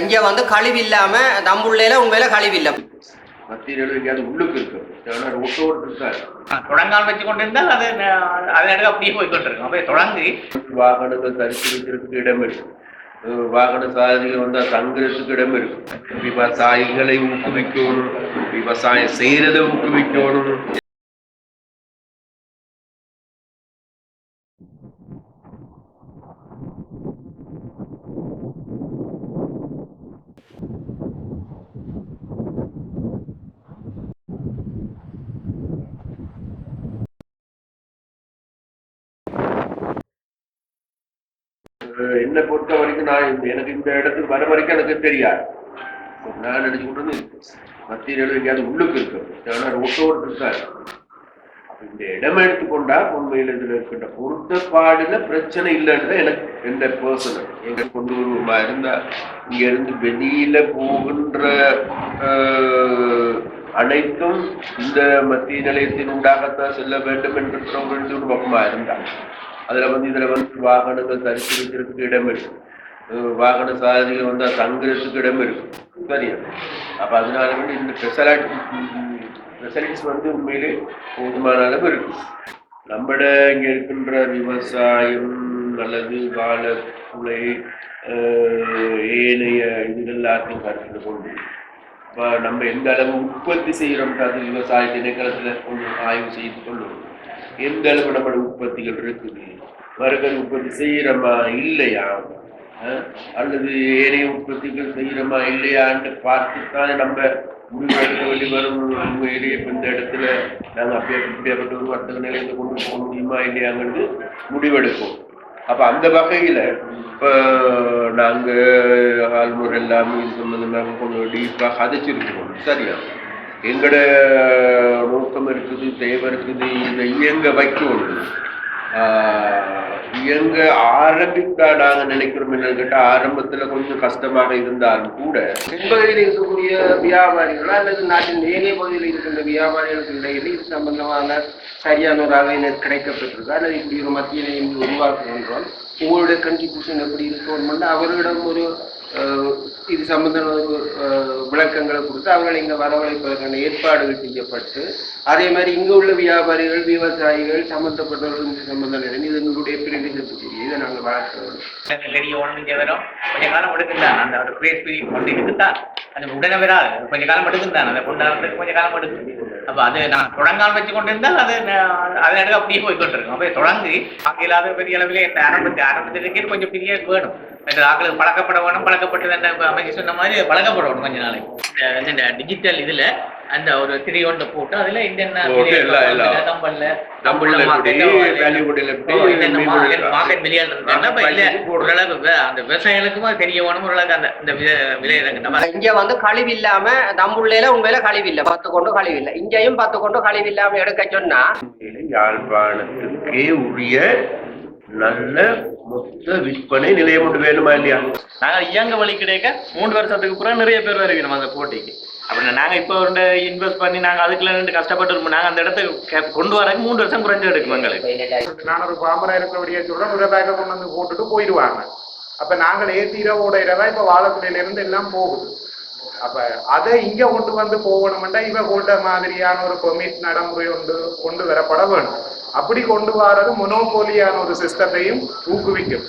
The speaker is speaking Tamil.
இங்க வந்து கழிவு இல்லாம தம்புள்ளையில உண்மையில கழிவு இல்லை மத்தியில் எங்கேயாவது உள்ளுக்கு இருக்கு. ஆனால் ஒட்டோடு இருக்காது தொடங்கால் வச்சு கொண்டிருந்தால் அது அதனடுக்கு அப்படியே போய் கொண்டிருக்கும். அப்படியே தொடங்கி. வாகனங்கள் தரித்து வைக்கிறதுக்கு இடம் இருக்கு. அஹ் வாகன சாரதிகள் வந்தா தங்குறதுக்கு இடம் இருக்கு. விவசாயிகளை ஊக்குவிக்கணும். விவசாயம் செய்யறதை ஊக்குவிக்கணும். என்னை பொறுத்த வரைக்கும் நான் எனக்கு இந்த இடத்துக்கு வர வரைக்கும் எனக்கு தெரியாது. நான் நினைச்சு கொண்டு மத்தியில் எங்கேயாவது உள்ளுக்கு இருக்கு ஆனால் ஒட்டோடு இருக்காது. இந்த இடம் எடுத்துக்கொண்டா உண்மையில் இதுல இருக்கின்ற பொருத்தப்பாடுல பிரச்சனை இல்லைன்னு எனக்கு எந்த பர்சனல் எங்க கொண்டு வருவோமா இருந்தா இங்க இருந்து வெளியில போகின்ற அனைத்தும் இந்த மத்திய நிலையத்தின் உண்டாகத்தான் செல்ல வேண்டும் என்ற ஒரு பக்கமா இருந்தாங்க அதுல வந்து இதுல வந்து வாகனங்கள் தரிசிக்கிறதுக்கு இடம் இருக்கு. வாகன சாரதிகள் வந்தா தங்குறதுக்கு இடம் இருக்கு. சரியா? அப்ப அதனால வந்து இந்த ஃபெசிலிட்டி ஃபெசிலிட்டிஸ் வந்து உண்மையிலே போதுமான அளவு இருக்கு. நம்மட இங்க இருக்கின்ற விவசாயம் அல்லது வாழை ஏனைய இது எல்லாத்தையும் கருத்தில் கொண்டு இப்போ நம்ம எந்த அளவு உற்பத்தி செய்கிறோம்ன்றது விவசாய திணைக்களத்தில் கொஞ்சம் ஆய்வு செய்து கொள்ளுவோம் எந்த அளவு நம்மளோட உற்பத்திகள் இருக்குது? மரக்கறி உற்பத்தி செய்யறோமா இல்லையா? அல்லது ஏனைய உற்பத்திகள் செய்யறோமா இல்லையான்னு பார்த்துத்தான் நம்ம முடிவெடுக்க வேண்டி வரும். உண்மையிலேயே இந்த இடத்துல நாங்கள் அப்படியே இப்படியாப்பட்ட ஒரு வர்த்தக நிலையத்தை கொண்டு போக முடியுமா? இல்லையாங்கிறது முடிவெடுப்போம். அப்ப அந்த வகையில இப்ப நாங்க ஆல்மோர் எல்லாமே இது சம்பந்தமாக கொஞ்சம் டீப்பாக கதைச்சிருக்கோம் சரியா? எங்கட நோக்கம் இருக்குது தேவை இருக்குது இதை இயங்க வைக்கணும். இயங்க ஆரம்பிக்காடாக நினைக்கிறோம் என்னன்னு கேட்டா ஆரம்பத்துல கொஞ்சம் கஷ்டமாக இருந்தாலும் கூட தென்பகுதியில் இருக்கக்கூடிய வியாபாரிகளோ அல்லது நாட்டின் ஏனைய பகுதியில் இருக்கின்ற வியாபாரிகளுக்கு இடையில் இது சம்பந்தமான சரியான ஒரு அவையினர் கிடைக்கப்பட்டிருக்கு. அல்லது இப்படி ஒரு மத்திய நிலையம் உருவாக்குகின்றோம் உங்களுடைய கண்டிபியூஷன் எப்படி இருக்கணும்னு அவர்களிடம் ஒரு இது சம்பந்தமான ஒரு விளக்கங்களை கொடுத்து அவங்களை இங்கே வரவழைப்பதற்கான ஏற்பாடுகள் செய்யப்பட்டு அதே மாதிரி இங்கே உள்ள வியாபாரிகள் விவசாயிகள் சம்பந்தப்பட்டவர்கள் இந்த சம்பந்தம் இது எங்களுடைய பிரதிநிதித்துவம் இதை நாங்கள் வளர்க்கிறோம். பெரிய தெரிய ஒன்று வரும். கொஞ்ச காலம் எடுக்குந்தான் அந்த ஒரு கிரேஸ் பீரியட் கொண்டு இருக்குதான் அது உடனே வராது. கொஞ்ச காலம் எடுக்குந்தான் அந்த கொண்டாடுறதுக்கு கொஞ்ச காலம் எடுக்கும். அப்ப அது நான் தொடங்கால் வச்சு கொண்டிருந்தால் அது அதனடுக்கு அப்படியே போய் கொண்டிருக்கும் அப்படியே தொடங்கி இல்லாத பெரிய அளவில் என்ன ஆரம்பத்து ஆரம்பத்திற்கு கொஞ்சம் பெரிய வேணும். இந்த ஆக்களுக்கு பழக்கப்பட வேணும் பழக்கப்பட்டது என்ன அமைச்சு சொன்ன மாதிரி பழக்கப்படணும் கொஞ்ச நாளைக்கு. இந்த- இந்த டிஜிட்டல் இதுல அந்த ஒரு திரி ஒன்று போட்டு அதுல என்னென்ன. தம்பல்ல எப்படி மார்க்கெட் அந்த விவசாயிகளுக்கும் அது தெரிய வேணும் ஓரளவுக்கு அந்த இந்த விலை விலை இறங்கு. நம்ம இங்க வந்து கழிவு இல்லாம தம்புள்ளையில உண்மையில கழிவு இல்லை. பத்து கொண்டு கழிவு இல்லை. இங்கேயும் பத்து கொண்டு கழிவு இல்லாம எடுக்க சொன்னா யாழ்ப்பாணத்துக்கே உரிய நல்ல மொத்த விற்பனை நிலையம் ஒன்று வேணுமா இல்லையா? நாங்க இயங்க வழி கிடைக்க மூன்று வருஷத்துக்கு பிறகு நிறைய பேர் வருகிறோம் அந்த போட்டிக்கு. அப்படின்னா நாங்க இப்போ ரெண்டு இன்வெஸ்ட் பண்ணி நாங்க அதுக்குள்ள ரெண்டு கஷ்டப்பட்டு இருப்போம். நாங்க அந்த இடத்துக்கு கொண்டு வரக்கு மூன்று வருஷம் குறைஞ்சு எடுக்கும் எங்களுக்கு நான் ஒரு பாம்பரா இருக்கிறபடியே சொல்றேன் ஒரு பேக்கை கொண்டு வந்து போட்டுட்டு போயிடுவாங்க. அப்ப நாங்கள் ஏத்தி இரவோட இரவா இப்ப வாழக்குடியிலேருந்து எல்லாம் போகுது. அப்ப அதை இங்க கொண்டு வந்து போகணுமெண்டா இவ கொண்ட மாதிரியான ஒரு பெர்மிட் நடைமுறை கொண்டு கொண்டு வரப்பட வேணும் அப்படி கொண்டு வர்றது மொனோபோலியான ஒரு சிஸ்டத்தையும் ஊக்குவிக்கும்.